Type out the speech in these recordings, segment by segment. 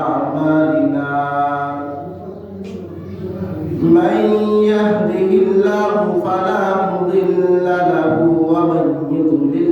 أعمالنا من يهده الله فلا مضل له ومن يضلل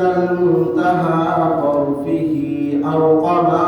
عند منتهى طرفه أو قمع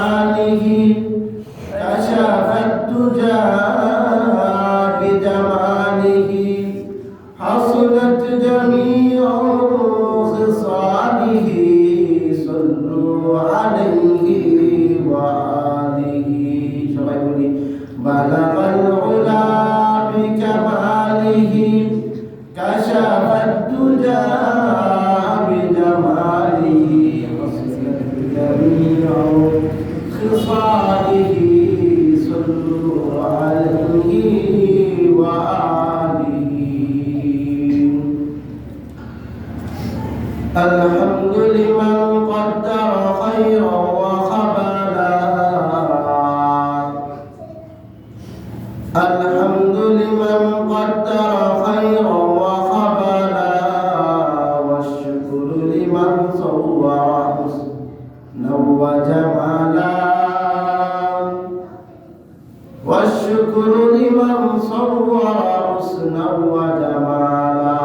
حسنا وجمالا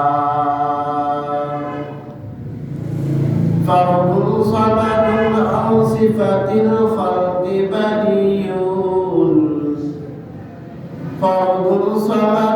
فرد صمد أو صفة الخلق بديع فرد صمد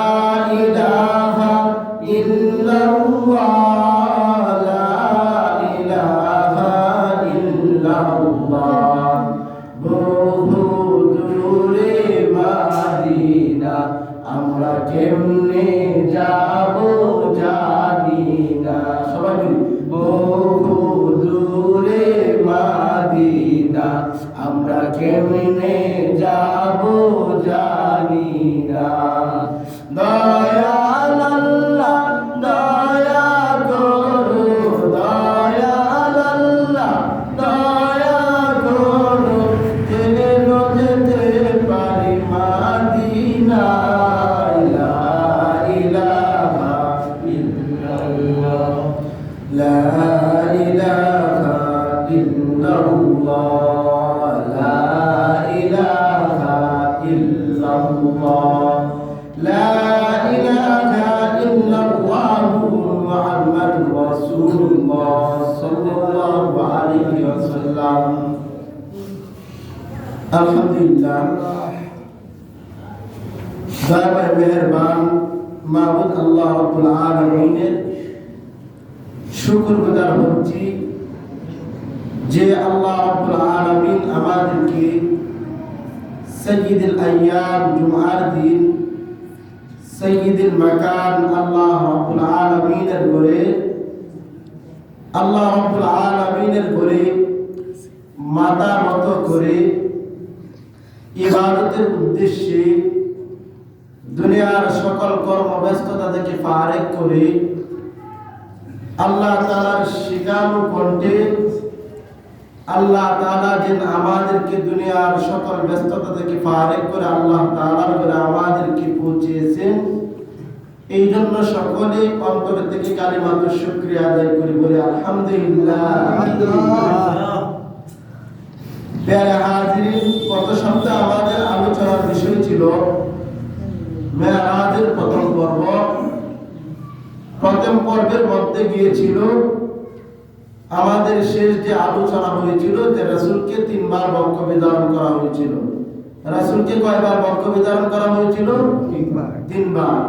দূরে মাদিনা আমরা কেমনে যাব জানি মুহাম্মাদুর রাসূলুল্লাহ সাল্লাল্লাহু আলাইহি ওয়াসাল্লাম আলহামদুলিল্লাহ দাবার মেহেরবান মাহবুদ আল্লাহ রাব্বুল আলামিনের শুকর গুজার হচ্ছি যে আল্লাহ রাব্বুল আলামিন আমাদেরকে সৈয়দুল আইয়াম জুমার দিন সৈয়দুল মাকান আল্লাহ রাব্বুল আলামিনের ঘরে আল্লাহ রাব্বুল আলামিনের ঘরে মাথা নত করে ইবাদতের উদ্দেশ্যে দুনিয়ার সকল কর্মব্যস্ততা থেকে ফারেক করে আল্লাহ তালার শিকানু কণ্ঠে আল্লাহ তালা যেন আমাদেরকে দুনিয়ার সকল ব্যস্ততা থেকে ফারেক করে আল্লাহ তালার করে আমাদেরকে পৌঁছেছেন। এই জন্য সকলে অন্তর থেকে কালিমাত্র শুক্রিয়া আদায় করি বলে আলহামদুলিল্লাহ। গত সপ্তাহে আমাদের আলোচনার বিষয় ছিল মেয়ারাজের প্রথম পর্ব। প্রথম পর্বের মধ্যে গিয়েছিল আমাদের শেষ যে আলোচনা হয়েছিল যে রাসূলকে তিনবার বক্ষ বিধারণ করা হয়েছিল। রাসূলকে কয়বার বক্ষ বিধারণ করা হয়েছিল? তিনবার।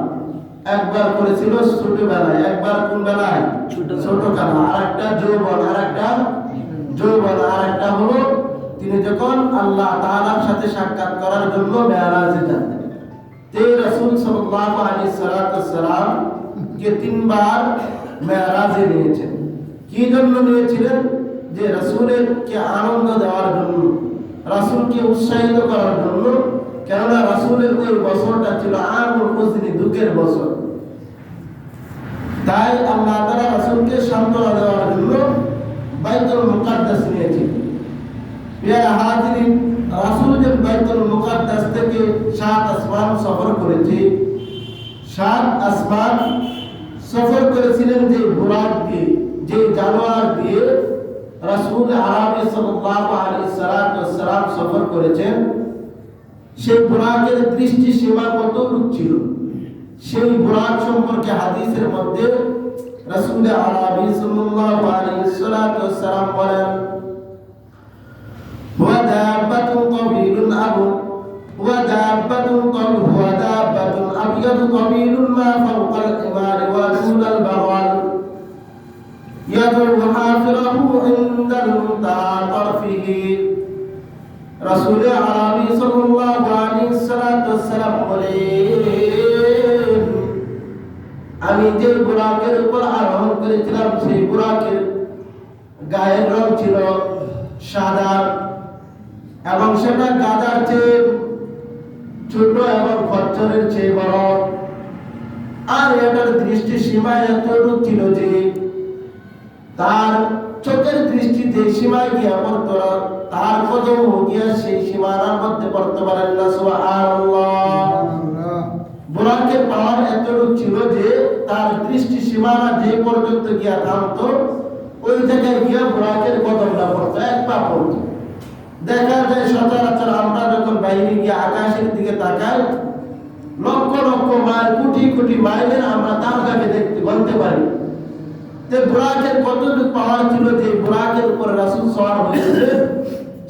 একবার করেছিল ছোটবেলায় একবার কোন বেলায়? ছোট ছোটবেলা আর একটা যৌবন আর একটা যৌবন আর একটা হলো তিনি যখন আল্লাহ তাআলার সাথে সাক্ষাৎ করার জন্য মেয়ারাজে যান। তে রাসূল সাল্লাল্লাহু আলাইহি সাল্লাম কে তিনবার মেয়ারাজে নিয়েছেন। কি জন্য নিয়েছিলেন? যে রাসূলের কে আনন্দ দেওয়ার জন্য রাসূলকে উৎসাহিত করার জন্য কেননা রাসূলের ওই বছরটা ছিল আমুল হুজনি দুঃখের বছর। তাই আল্লাহ তাআলা রাসূলকে সান্ত্বনা দেওয়ার জন্য বাইতুল মুকাদ্দাস নিয়েছিলেন প্রিয় হাজিরিন, রাসূল যে বাইতুল মুকাদ্দাস থেকে সাত আসমান সফর করেছে, সাত আসমান সফর করেছিলেন যে বুরাক দিয়ে, যে জানোয়ার দিয়ে রাসূল আরবি সাল্লাল্লাহু আলাইহি সাল্লাম সফর করেছেন। সেই বোরাকের দৃষ্টি সীমা কত ছিল। সেই বোরাক সম্পর্কে হাদিসের মধ্যে রাসূল আলাবি সাল্লাল্লাহু আলাইহি সাল্লাম বলেন, ওয়া দাবাতুন কবিলুন আবু ওয়া দাবাতুন কল ওয়া দাবাতুন আবিয়াদ কবিলুন মা ফাওকাল ইমার ওয়া দুনাল বাগাল। ইয়াদুল হাফিরাহু ইনদাল মুতাআ তারফিহি। রাসূল আলামিন সাল্লাল্লাহু আলাইহি সাল্লাম বলেন, আমি যে গোলাপের উপর আরোহণ করেছিলাম, সেই গোলাপের গায়ের রং ছিল সাদা এবং সেটা গাদার চেয়ে ছোট এবং খচ্চরের চেয়ে বড়। আর এটার দৃষ্টি সীমা এতটুকু ছিল যে তার চোখের দৃষ্টি যে সীমায় গিয়া পড়তো না, তার কদম গিয়া সেই সীমানার মধ্যে পড়তে পারেন না সুবহানাল্লাহ। বুরাকের পাওয়ার এতটুকু ছিল যে তার দৃষ্টি সীমানা যে পর্যন্ত গিয়া থামতো ওই জায়গায় গিয়া বুরাকের কদমটা পড়তো এক পা পড়তো। দেখা যায় সচরাচর আমরা যখন বাইরে গিয়ে আকাশের দিকে তাকাই লক্ষ লক্ষ মাইল কোটি কোটি মাইলের আমরা তারকাকে দেখতে বলতে পারি। তে বুরাকের কতটুকু পাওয়ার ছিল, যে বুরাকের উপরে রাসূল সওয়ার হয়েছে,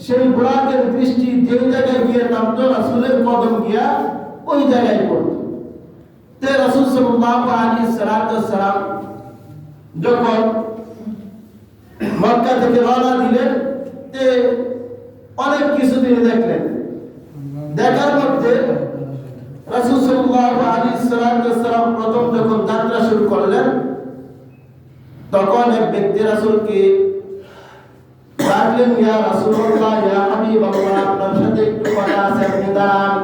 সেই বুরাকের দৃষ্টি যে জায়গায় গিয়ে নামতো, রাসূলের কদম গিয়া ওই জায়গায় পড়তো। তে রাসূল সাল্লাল্লাহু আলাইহি সাল্লাম যখন মক্কা থেকে রওনা দিলেন, তে অনেক কিছু তিনি দেখলেন। দেখার মধ্যে রাসূল সাল্লাল্লাহু আলাইহি সাল্লাম প্রথম যখন যাত্রা শুরু করলেন তখন এক ব্যক্তি রাসূলকে ডাকলেন, ইয়া রাসূলুল্লাহ, ইয়া হাবিবাল্লাহ আপনার সাথে একটু কথা আছে, আপনি দাঁড়ান।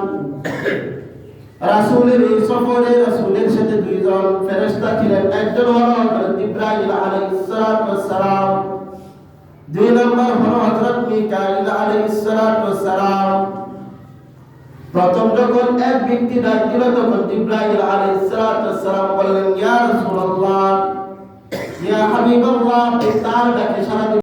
রাসূলের এই সফরে রাসূলের সাথে দুইজন ফেরেশতা ছিলেন। একজন হলো হযরত ইব্রাহিম আলাইহিস সালাম, দুই নম্বর হলো হযরত মিকাইল আলাইহিস সালাতু ওয়াস সালাম। প্রথম যখন এক ব্যক্তি ডাক দিল, তখন জিব্রাইল আলাইহিস সালাতু ওয়াস সালাম বললেন, ইয়া রাসূলুল্লাহ ইয়া হাবিবাল্লাহ তার ডাকে সারা।